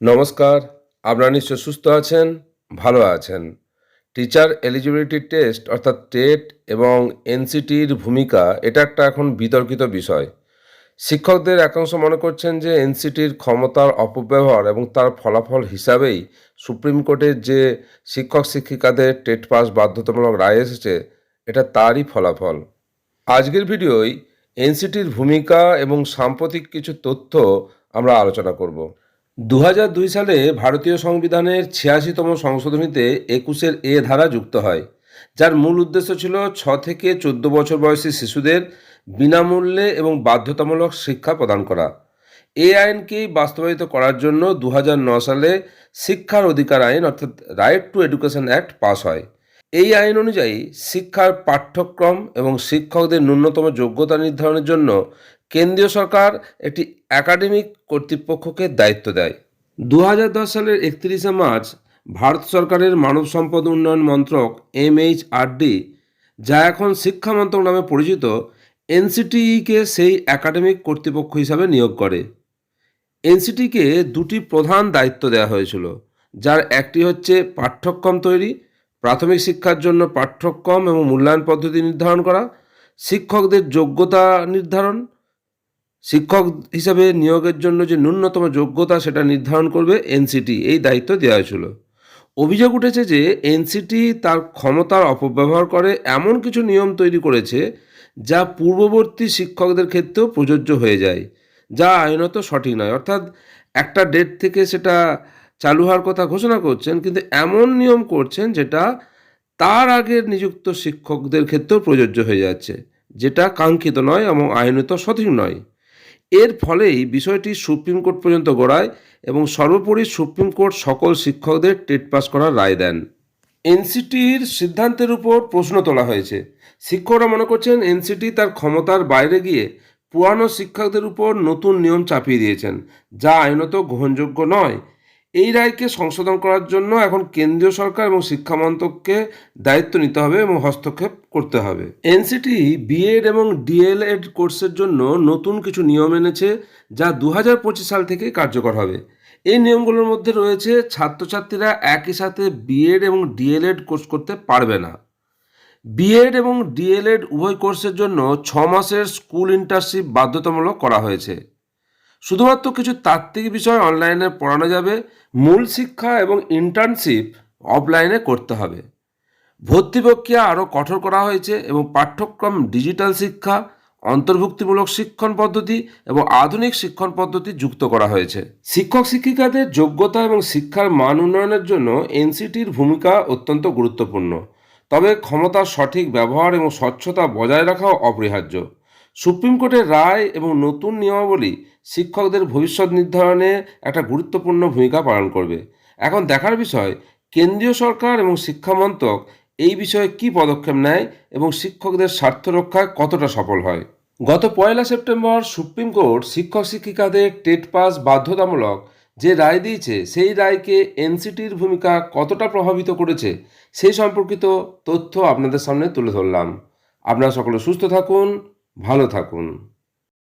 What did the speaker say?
নমস্কার, আপনারা নিশ্চয় সুস্থ আছেন, ভালো আছেন। টিচার এলিজিবিলিটি টেস্ট অর্থাৎ টেট এবং এনসিটির ভূমিকা, এটা একটা এখন বিতর্কিত বিষয়। শিক্ষকদের একাংশ মনে করছেন যে এনসিটির ক্ষমতার অপব্যবহার এবং তার ফলাফল হিসাবেই সুপ্রিম কোর্টের যে শিক্ষক শিক্ষিকাদের টেট পাস বাধ্যতামূলক রায় এসেছে, এটা তারই ফলাফল। আজকের ভিডিওয় এনসিটির ভূমিকা এবং সাম্প্রতিক কিছু তথ্য আমরা আলোচনা করব। দু দুই সালে ভারতীয় সংবিধানের ছিয়াশিতম সংশোধনীতে একুশের এ ধারা যুক্ত হয়, যার মূল উদ্দেশ্য ছিল ছ থেকে চোদ্দ বছর বয়সী শিশুদের বিনামূল্যে এবং বাধ্যতামূলক শিক্ষা প্রদান করা। এ আইনকেই বাস্তবায়িত করার জন্য দু সালে শিক্ষার অধিকার আইন, অর্থাৎ right to education act pass হয়। এই আইন অনুযায়ী শিক্ষার পাঠ্যক্রম এবং শিক্ষকদের ন্যূনতম যোগ্যতা নির্ধারণের জন্য কেন্দ্রীয় সরকার একটি একাডেমিক কর্তৃপক্ষকে দায়িত্ব দেয়। দু হাজার দশ সালের একত্রিশে মার্চ ভারত সরকারের মানব সম্পদ উন্নয়ন মন্ত্রক এমএইচআরডি, যা এখন শিক্ষা মন্ত্রক নামে পরিচিত, এনসিটিইকে সেই একাডেমিক কর্তৃপক্ষ হিসাবে নিয়োগ করে। এনসিটিকে দুটি প্রধান দায়িত্ব দেওয়া হয়েছিল, যার একটি হচ্ছে পাঠ্যক্রম তৈরি প্রাথমিক শিক্ষার জন্য পাঠ্যক্রম এবং মূল্যায়ন পদ্ধতি নির্ধারণ করা, শিক্ষকদের যোগ্যতা নির্ধারণ, শিক্ষক হিসাবে নিয়োগের জন্য যে ন্যূনতম যোগ্যতা সেটা নির্ধারণ করবে এনসিটি, এই দায়িত্ব দেওয়া হয়েছিল। অভিযোগ উঠেছে যে এনসিটি তার ক্ষমতার অপব্যবহার করে এমন কিছু নিয়ম তৈরি করেছে যা পূর্ববর্তী শিক্ষকদের ক্ষেত্রেও প্রযোজ্য হয়ে যায়, যা আইনত সঠিক নয়। অর্থাৎ একটা ডেট থেকে সেটা চালু হওয়ার কথা ঘোষণা করছেন, কিন্তু এমন নিয়ম করছেন যেটা তার আগের নিযুক্ত শিক্ষকদের ক্ষেত্রেও প্রযোজ্য হয়ে যাচ্ছে, যেটা কাঙ্ক্ষিত নয় এবং আইনত সঠিক নয়। এর ফলেই বিষয়টি সুপ্রিম কোর্ট পর্যন্ত গড়ায় এবং সর্বোপরি সুপ্রিম কোর্ট সকল শিক্ষকদের টেট পাস করার রায় দেন। এনসিটির সিদ্ধান্তের উপর প্রশ্ন তোলা হয়েছে। শিক্ষকরা মনে করছেন এনসিটি তার ক্ষমতার বাইরে গিয়ে পুরানো শিক্ষকদের উপর নতুন নিয়ম চাপিয়ে দিয়েছেন, যা আইনত গ্রহণযোগ্য নয়। এই রায়কে সংশোধন করার জন্য এখন কেন্দ্রীয় সরকার এবং শিক্ষা মন্ত্রককে দায়িত্ব নিতে হবে এবং হস্তক্ষেপ করতে হবে। এনসিটি, বিএড এবং ডিএলএড কোর্সের জন্য নতুন কিছু নিয়ম এনেছে যা দু হাজার পঁচিশ সাল থেকে কার্যকর হবে। এই নিয়মগুলোর মধ্যে রয়েছে, ছাত্রছাত্রীরা একই সাথে বিএড এবং ডিএলএড কোর্স করতে পারবে না। বিএড এবং ডিএলএড উভয় কোর্সের জন্য ছ মাসের স্কুল ইন্টার্নশিপ বাধ্যতামূলক করা হয়েছে। শুধুমাত্র কিছু তাত্ত্বিক বিষয় অনলাইনে পড়ানো যাবে, মূল শিক্ষা এবং ইন্টার্নশিপ অফলাইনে করতে হবে। ভর্তি প্রক্রিয়া আরও কঠোর করা হয়েছে এবং পাঠ্যক্রম ডিজিটাল শিক্ষা, অন্তর্ভুক্তিমূলক শিক্ষণ পদ্ধতি এবং আধুনিক শিক্ষণ পদ্ধতি যুক্ত করা হয়েছে। শিক্ষক শিক্ষিকাদের যোগ্যতা এবং শিক্ষার মান উন্নয়নের জন্য এনসিটির ভূমিকা অত্যন্ত গুরুত্বপূর্ণ। তবে ক্ষমতার সঠিক ব্যবহার এবং স্বচ্ছতা বজায় রাখাও অপরিহার্য। সুপ্রিম কোর্টের রায় এবং নতুন নিয়মাবলী শিক্ষকদের ভবিষ্যৎ নির্ধারণে একটা গুরুত্বপূর্ণ ভূমিকা পালন করবে। এখন দেখার বিষয়, কেন্দ্রীয় সরকার এবং শিক্ষামন্ত্রক এই বিষয়ে কী পদক্ষেপ নেয় এবং শিক্ষকদের স্বার্থ রক্ষায় কতটা সফল হয়? গত পয়লা সেপ্টেম্বর সুপ্রিম কোর্ট শিক্ষক শিক্ষিকাদের টেট পাস বাধ্যতামূলক যে রায় দিয়েছে, সেই রায়কে এনসিটির ভূমিকা কতটা প্রভাবিত করেছে সেই সম্পর্কিত তথ্য আপনাদের সামনে তুলে ধরলাম। আপনারা সকলে সুস্থ থাকুন। ভালো থাকুন।